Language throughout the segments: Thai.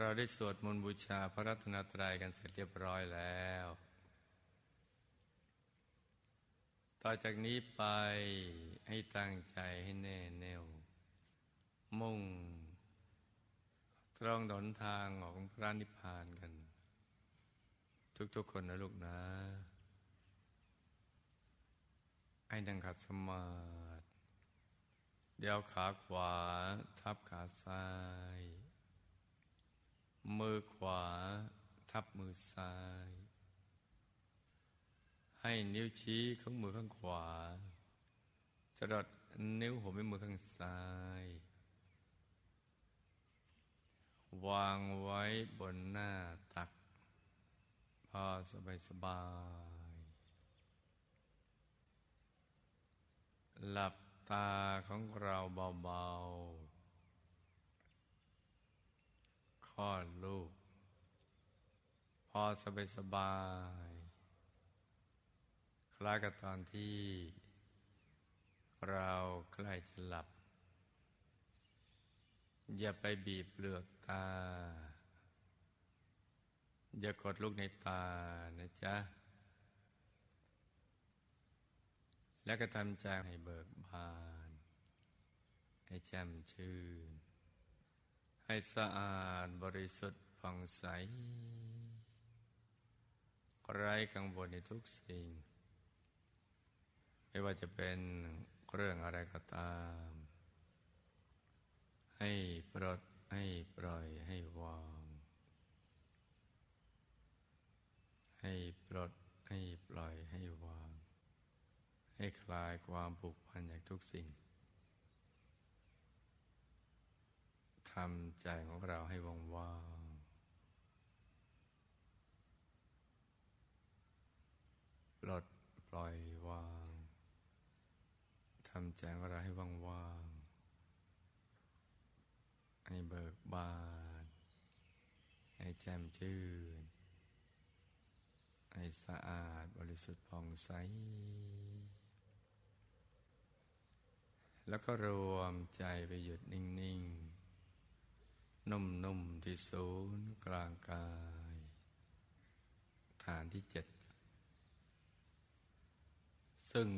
เราได้สวดมนต์บูชาพระรัตนตรัยกันเสร็จเรียบร้อยแล้ว ต่อจากนี้ไปให้ตั้งใจให้แน่แน่ว มุ่ง ตรองดนทางของพระนิพพานกัน ทุกๆคนนะลูกนะ ให้ดังขัดสมาธิเดี๋ยวขาขวา ทับขาซ้าย มือขวาทับมือซ้าย ให้นิ้วชี้ของมือข้างขวาจรดนิ้วหัวแม่มือข้างซ้าย วางไว้บนหน้าตัก พอสบายสบาย หลับตาของเราเบาๆ คลอลูก พอสบายสบาย คล้ายกับตอนที่ เราใกล้จะหลับ อย่าไปบีบเปลือกตา อย่ากดลูกในตานะจ๊ะ แล้วก็ทำใจให้เบิกบาน ให้แจ่มชื่น ให้สะอาดบริสุทธิ์ผ่องใส ไร้กังวลในทุกสิ่ง ไม่ว่าจะเป็นเรื่องอะไรก็ตาม ให้ปลดให้ปล่อยให้วาง ให้ปลดให้ปล่อยให้วาง ให้คลายความผูกพันจากทุกสิ่งำใจของเราให้ว่างว่างปลดปล่อยวางทำใจของเราให้ว่างว่างให้เบิกบาน ให้แจ่มชื่น ให้สะอาดบริสุทธิ์ผ่องใสแล้วก็รวมใจไปหยุดนิ่ง ๆ นุ่มๆที่ศูนย์กลางกาย ฐานที่เจ็ด ซึ่ง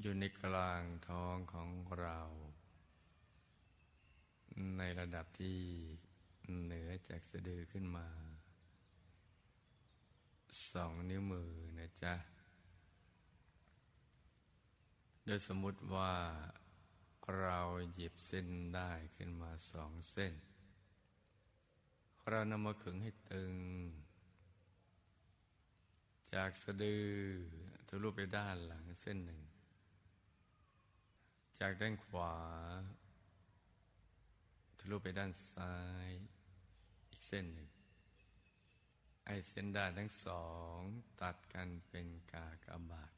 อยู่ในกลางท้องของเรา ในระดับที่เหนือจากสะดือขึ้นมา สองนิ้วมือนะจ๊ะ โดยสมมุติว่า เราหยิบเส้นได้ขึ้นมาสองเส้น เรานำมาขึงให้ตึง จากสะดือทะลุไปด้านหลังเส้นหนึ่ง จากด้านขวาทะลุไปด้านซ้ายอีกเส้นหนึ่ง ไอเส้นด้านทั้งสอง ตัดกันเป็นกากบาท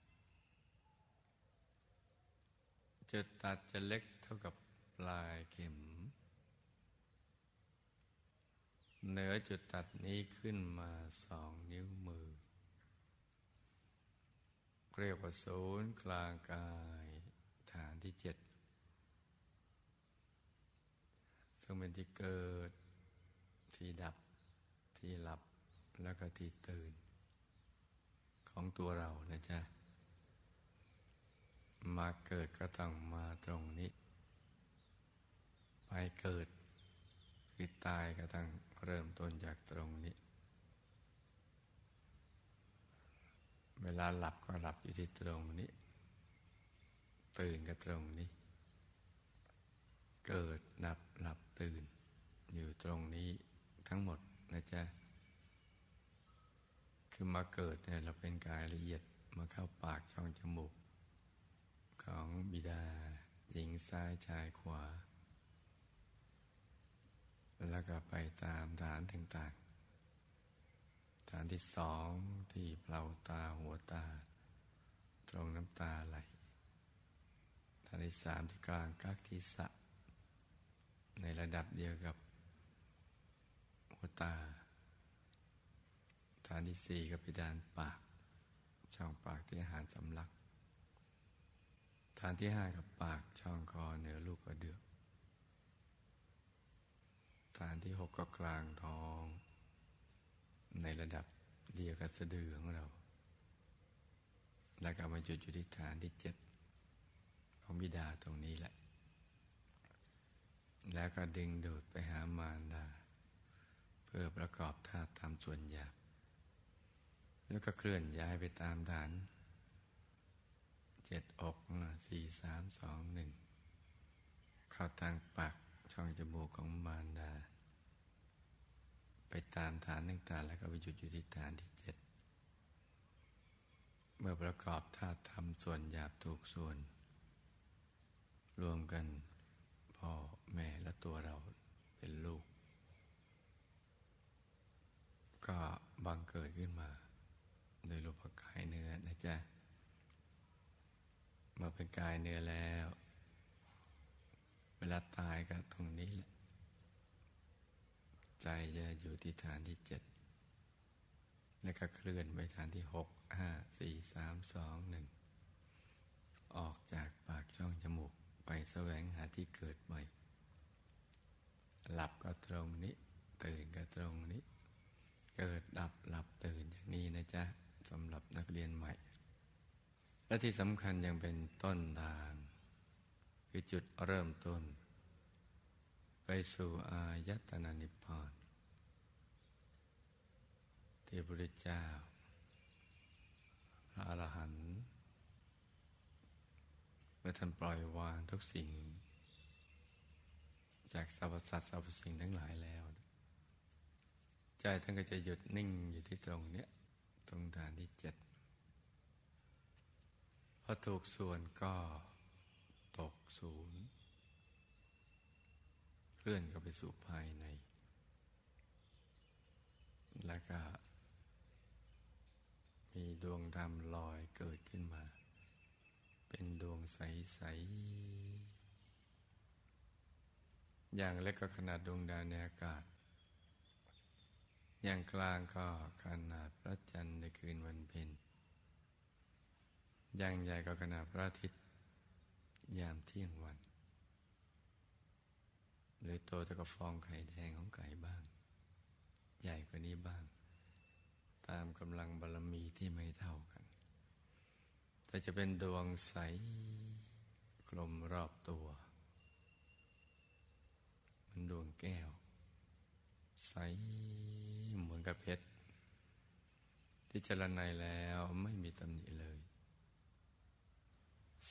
จุดตัดจะเล็กเท่ากับปลายเข็ม เหนือจุดตัดนี้ขึ้นมาสองนิ้วมือ เรียกว่าศูนย์กลางกายฐานที่เจ็ดซึ่งเป็นที่เกิดที่ดับที่หลับแล้วก็ที่ตื่น ของตัวเรานะจ๊ะ มาเกิดก็ต้องมาตรงนี้ ไปเกิดคือตายก็ต้องเริ่มต้นจากตรงนี้ เวลาหลับก็หลับอยู่ที่ตรงนี้ ตื่นก็ตรงนี้ เกิดหลับหลับตื่น อยู่ตรงนี้ทั้งหมดนะจ๊ะคือมาเกิดเนี่ยเราเป็นกายละเอียดมาเข้าปากช่องจมูก ของบิดา หญิงซ้ายชายขวา แล้วก็ไปตามฐานต่างๆ ฐานที่สองที่เปล่าตาหัวตา ตรงน้ำตาไหลฐานที่สามที่กลางกักที่สะ ในระดับเดียวกับหัวตาฐานที่สี่ก็ไปดานปาก ช่องปากที่อาหารสำลัก ฐานที่ห้ากับปากช่องคอเหนือลูกกระเดือกฐานที่หกก็กลางท้อง ในระดับเดียวกับสะดือของเรา แล้วก็มาจุดอยู่ที่ฐานที่เจ็ดของบิดาตรงนี้แหละ แล้วก็ดึงดูดไปหามารดา เพื่อประกอบธาตุตามส่วนหยาบแล้วก็เคลื่อนย้ายไปตามฐาน เจ็ดอกสี่สามสองหนึ่งเข้าทางปากช่องจมูกของมารดา ไปตามฐานต่างๆแล้วก็ไปหยุดอยู่ที่ฐานที่เจ็ดเมื่อประกอบธาตุทำส่วนหยาบถูกส่วน รวมกันพ่อแม่และตัวเราเป็นลูก ก็บังเกิดขึ้นมา โดยรูปกายเนื้อนะจ๊ะ มาเป็นกายเนื้อแล้ว เวลาตายก็ตรงนี้แหละ ใจจะอยู่ที่ฐานที่เจ็ด แล้วก็เคลื่อนไปฐานที่หกห้าสี่สามสองหนึ่งออกจากปากช่องจมูกไปแสวงหาที่เกิดใหม่ หลับก็ตรงนี้ ตื่นก็ตรงนี้ เกิดดับหลับตื่นอย่างนี้นะจ๊ะสำหรับนักเรียนใหม่ และที่สำคัญยังเป็นต้นทาง คือจุดเริ่มต้น ไปสู่อายตนะนิพพานที่พระพุทธเจ้าพระอรหันต์เมื่อท่านปล่อยวางทุกสิ่ง จากสรรพสัตว์สรรพสิ่งทั้งหลายแล้วใจท่านก็จะหยุดนิ่งอยู่ที่ตรงเนี้ยตรงฐานที่เจ็ด อถูกส่วนก็ตกศูนย์เคลื่อนเข้าไปสู่ภายใน แล้วก็ มีดวงธรรมลอยเกิดขึ้นมา เป็นดวงใส ๆ อย่างเล็กก็ขนาดดวงดาวในอากาศ อย่างกลางก็ขนาดพระจันทร์ในคืนวันเพ็ญ อย่างใหญ่ก็ขนาดพระอาทิตย์ยามเที่ยงวัน หรือโตจะก็ฟองไข่แดงของไก่บ้าง ใหญ่กว่านี้บ้าง ตามกำลังบารรมีที่ไม่เท่ากัน แต่จะเป็นดวงใสกลมรอบตัว มันดวงแก้ว ใสเหมือนกับเพชรที่จรณัยแล้วไม่มีตำหนิเลย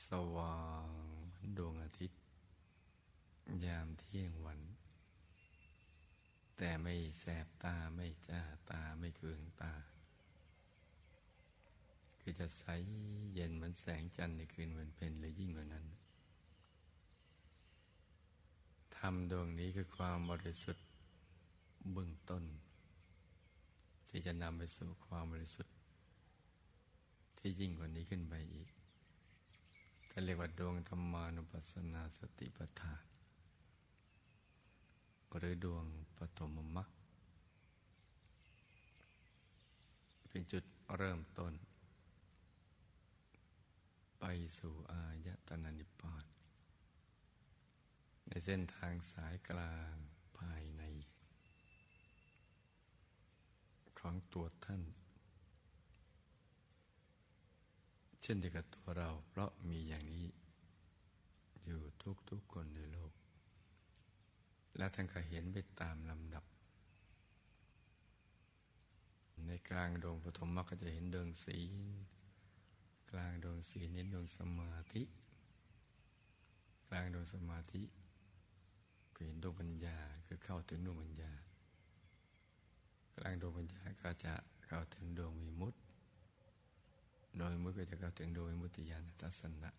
สว่างเหมือนดวงอาทิตย์ ยามเที่ยงวัน แต่ไม่แสบตาไม่จ้าตาไม่เคืองตา คือจะใสเย็นเหมือนแสงจันทร์ในคืนวันเพ็ญหรือยิ่งกว่านั้นทำดวงนี้คือความบริสุทธิ์เบื้องต้น ที่จะนำไปสู่ความบริสุทธิ์ ที่ยิ่งกว่านี้ขึ้นไปอีก เรียกว่าดวงธรรมานุปัสสนาสติปัฏฐาน หรือดวงปฐมมรรคเป็นจุดเริ่มต้น ไปสู่อายตนะนิพพานในเส้นทางสายกลางภายใน ของตัวท่าน เช่นเดียวกับตัวเรา เพราะมีอย่างนี้ อยู่ทุกๆคนในโลก และท่านก็เห็นไปตามลำดับ ในกลางดวงปฐมมรรคก็จะเห็นดวงศีลกลางดวงศีลนี้ดวงสมาธิ กลางดวงสมาธิก็เห็นดวงปัญญาคือเข้าถึงดวงปัญญา กลางดวงปัญญาก็จะเข้าถึงดวงวิมุตติ โดยมุตก็จะเข้าถึงดวงมุติญาณทัศนะ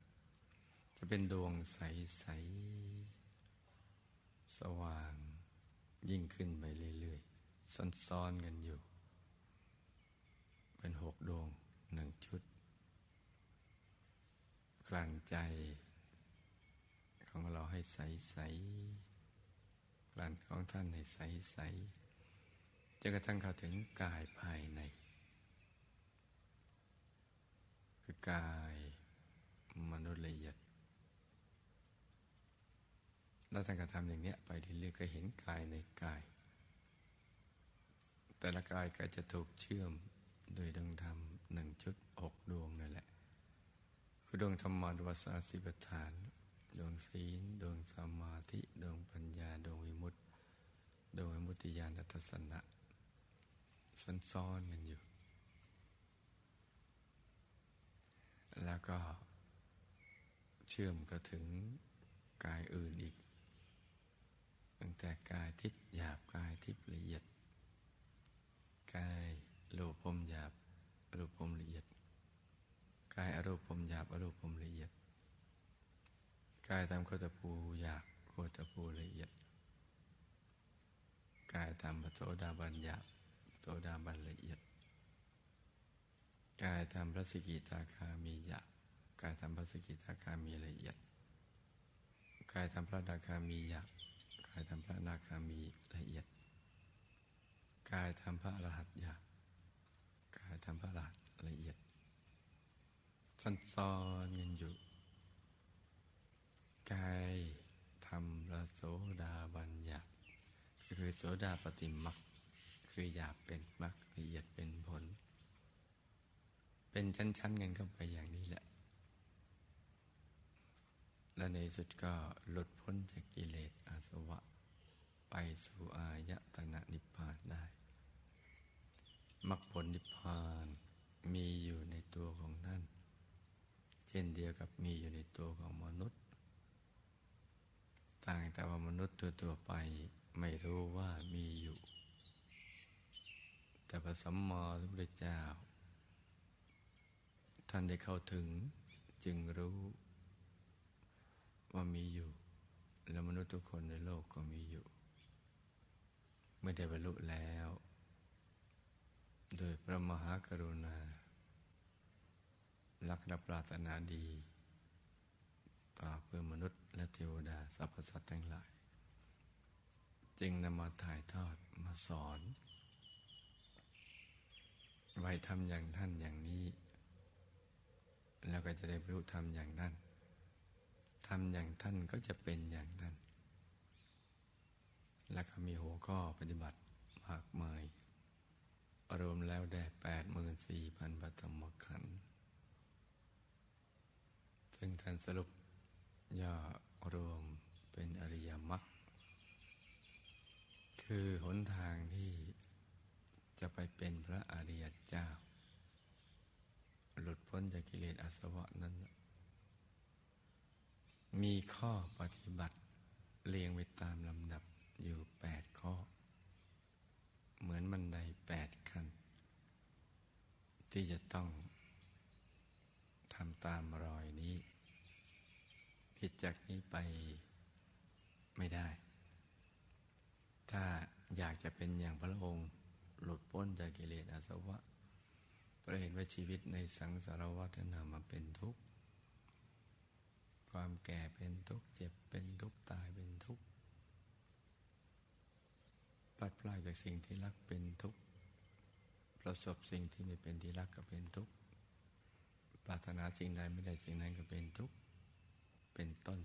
จะเป็นดวงใสๆสสว่างยิ่งขึ้นไปเรื่อยๆซ้อนๆกันอยู่ เป็นหกดวงหนึ่งชุด กลั่นใจ ของเราให้ใสๆกลั่นของท่านให้ใสๆจนกระทั่งเข้าถึงกายภายใน คือกายมนุษย์ละเอียดแล้วท่านก็ทำอย่างเนี้ยไปเรื่อยๆก็เห็นกายในกาย แต่ละกายก็จะถูกเชื่อมโดยดวงธรรมหนึ่งชุดหกดวงนั่นแหละ คือดวงธรรมดวงสาสิบฐาน ดวงศีล ดวงสมาธิ ดวงปัญญา ดวงวิมุตติ ดวงวิมุตติญาณทัศนะซ้อนซ้อนกันอยู่ แล้วก็เชื่อมก็ถึงกายอื่นอีก ตั้งแต่กายทิพย์หยาบกายทิพย์ละเอียด กายรูปพรมหยาบรูปพรมละเอียด กายอรูปพรมหยาบอรูปพรมละเอียด กายตามโคตภูหยาบโคตภูละเอียด กายตามปโสดาบันหยาบโสดาบันละเอียด กายทำพระสกิตาคามีหยาบกายทำพระสกิตาคามีละเอียดกายทำพระนาคามีหยาบกายทำพระนาคามีละเอียดกายทำพระรหัตหยาบกายทำพระรหัตละเอียดซ้อนซ้อนกันอยู่กายทำพระโสดาบันหยาบก็คือโสดาปฏิมักคือหยาบเป็นมักละเอียดเป็นผล เป็นชั้นๆกันเข้าไปอย่างนี้แหละ และในสุดก็หลุดพ้นจากกิเลสอาสวะ ไปสู่อายตนะนิพพานได้มรรคผลนิพพานมีอยู่ในตัวของท่าน เช่นเดียวกับมีอยู่ในตัวของมนุษย์ ต่างแต่ว่ามนุษย์ตัวตัวไปไม่รู้ว่ามีอยู่ แต่พระสัมมาสัมพุทธเจ้า ท่านได้เข้าถึงจึงรู้ว่ามีอยู่ และมนุษย์ทุกคนในโลกก็มีอยู่ เมื่อได้บรรลุแล้ว โดยพระมหากรุณาลักษณปรารถนาดี ต่อเพื่อมนุษย์และเทวดาสรรพสัตว์ทั้งหลาย จึงนำมาถ่ายทอดมาสอนไว้ทำอย่างท่านอย่างนี้ แล้วก็จะได้บรรลุธรรมอย่างท่านทำอย่างท่านก็จะเป็นอย่างท่าน และก็มีหัวข้อปฏิบัติมากมาย รวมแล้วได้แปดหมื่นสี่พันปฐมขันธ์ซึ่งท่านสรุปย่อรวมเป็นอริยมรรค คือหนทางที่จะไปเป็นพระอริยเจ้า หลุดพ้นจากกิเลสอาสวะนั้น มีข้อปฏิบัติเรียงไปตามลำดับอยู่แปดข้อ เหมือนบันไดแปดขั้น ที่จะต้องทำตามรอยนี้ ผิดจากนี้ไปไม่ได้ ถ้าอยากจะเป็นอย่างพระองค์ หลุดพ้นจากกิเลสอาสวะ ราเห็นว่าชีวิตในสังสารวัฏนามาเป็นทุกข์ ความแก่เป็นทุกข์ เจ็บเป็นทุกข์ ตายเป็นทุกข์พลัดพรากจากสิ่งที่รักเป็นทุกข์ ประสบสิ่งที่ไม่เป็นที่รักก็เป็นทุกข์ ปรารถนาสิ่งใดไม่ได้สิ่งนั้นก็เป็นทุกข์ เป็นต้น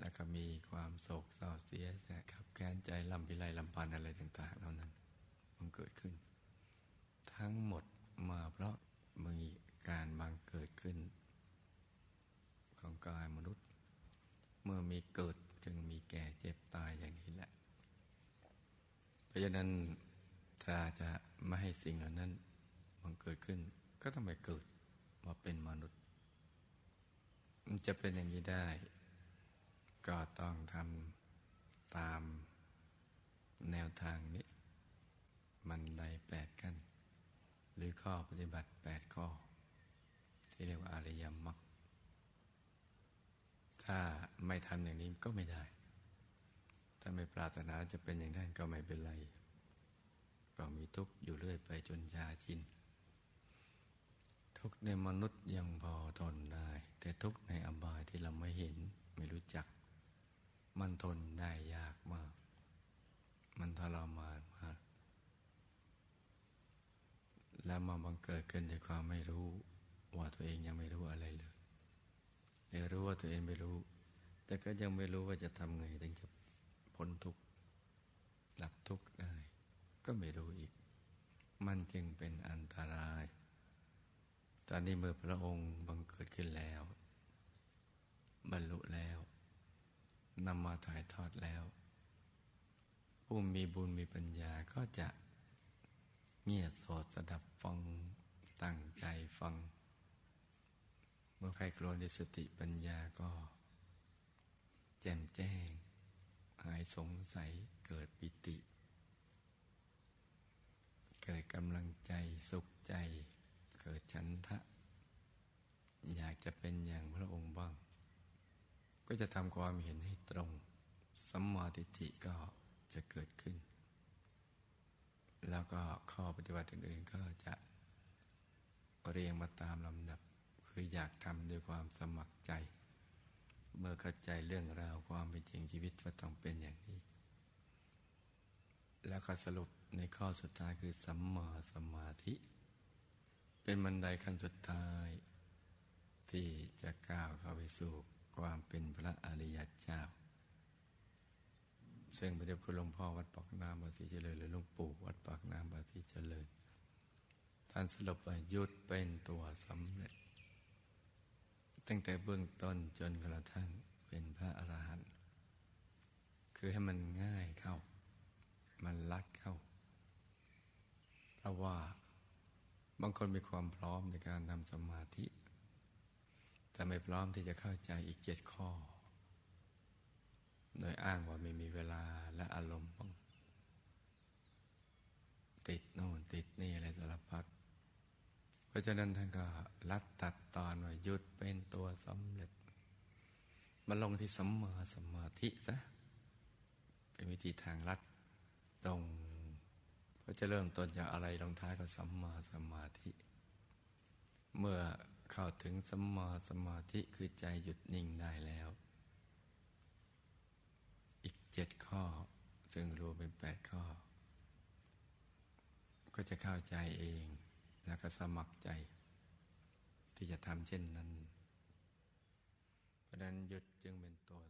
แล้วก็มีความโศกเศร้าเสียใจขับแค้นใจลำพิไรลำพันอะไรต่างๆเหล่านั้น มันเกิดขึ้น ทั้งหมด มาเพราะมีการบังเกิดขึ้น ของกายมนุษย์ เมื่อมีเกิดจึงมีแก่เจ็บตายอย่างนี้แหละ เพราะฉะนั้นถ้าจะไม่ให้สิ่งเหล่านั้นมันเกิดขึ้น ก็ต้องไปเกิดมาเป็นมนุษย์มันจะเป็นอย่างนี้ได้ ก็ต้องทำตามแนวทางนี้ มันใดแปดกัน หรือข้อปฏิบัติแปดข้อ ที่เรียกว่าอริยมรรคถ้าไม่ทำอย่างนี้ก็ไม่ได้ ถ้าไม่ปรารถนาจะเป็นอย่างนั้นก็ไม่เป็นไร ก็มีทุกข์อยู่เรื่อยไปจนยาชิน ทุกข์ในมนุษย์ยังพอทนได้ แต่ทุกข์ในอบายที่เราไม่เห็นไม่รู้จัก มันทนได้ยากมาก มันทรมานมาก แล้วมาบังเกิดขึ้นด้วยความไม่รู้ ว่าตัวเองยังไม่รู้อะไรเลยหรือรู้ว่าตัวเองไม่รู้แแต่ก็ยังไม่รู้ว่าจะทำไงถึงจะพ้นทุกข์ดับทุกข์ได้ ก็ไม่รู้อีก มันจึงเป็นอันตราย ตอนนี้เมื่อพระองค์บังเกิดขึ้นแล้ว บรรลุแล้วนำมาถ่ายทอดแล้ว ผู้มีบุญมีปัญญาก็จะ เงียบโสดสดับฟังตั้งใจฟัง เมื่อใครโกรธในสติปัญญาก็ แจ่มแจ้ง หายสงสัยเกิดปิติ เกิดกำลังใจสุขใจ เกิดฉันทะ อยากจะเป็นอย่างพระองค์บ้าง ก็จะทำความเห็นให้ตรงสัมมาทิฏฐิก็จะเกิดขึ้น แล้วก็ข้อปฏิบัติอื่น ๆ ก็จะเรียงมาตามลำดับ คืออยากทำด้วยความสมัครใจ เมื่อเข้าใจเรื่องราวความเป็นจริงชีวิตว่าต้องเป็นอย่างนี้ แล้วก็สรุปในข้อสุดท้ายคือสัมมาสมาธิ เป็นบันไดขั้นสุดท้าย ที่จะก้าวเข้าไปสู่ความเป็นพระอริยเจ้า ซึ่งพระเดชคุณหลวงพ่อวัดปากน้ำบาสีเจริญหรือหลวงปู่วัดปากน้ำบาสีเจริญ ท่านสรุปว่ายุดเป็นตัวสำเร็จ ตั้งแต่เบื้องต้นจนกระทั่งเป็นพระอรหันต์คือให้มันง่ายเข้า มันลัดเข้า เพราะว่าบางคนมีความพร้อมในการทำสมาธิ แต่ไม่พร้อมที่จะเข้าใจอีกเจ็ดข้อ โดยอ้างว่าไม่มีเวลาและอารมณ์บ้างติดโน่นติดนี่อะไรสารพัดเพราะฉะนั้นท่านก็ลัดตัดตอนว่าหยุดเป็นตัวสำเร็จมาลงที่สัมมาสมาธิซะเป็นวิธีทางลัดตรงเพราะจะเริ่มต้นจากอะไรลงท้ายก็สัมมาสมาธิ เมื่อเข้าถึงสัมมาสมาธิคือใจหยุดนิ่งได้แล้ว เจ็ดข้อ ซึ่งรวมเป็นแปดข้อ ก็จะเข้าใจเอง แล้วก็สมัครใจ ที่จะทำเช่นนั้นเพราะนั้นหยุดจึงเป็นตัว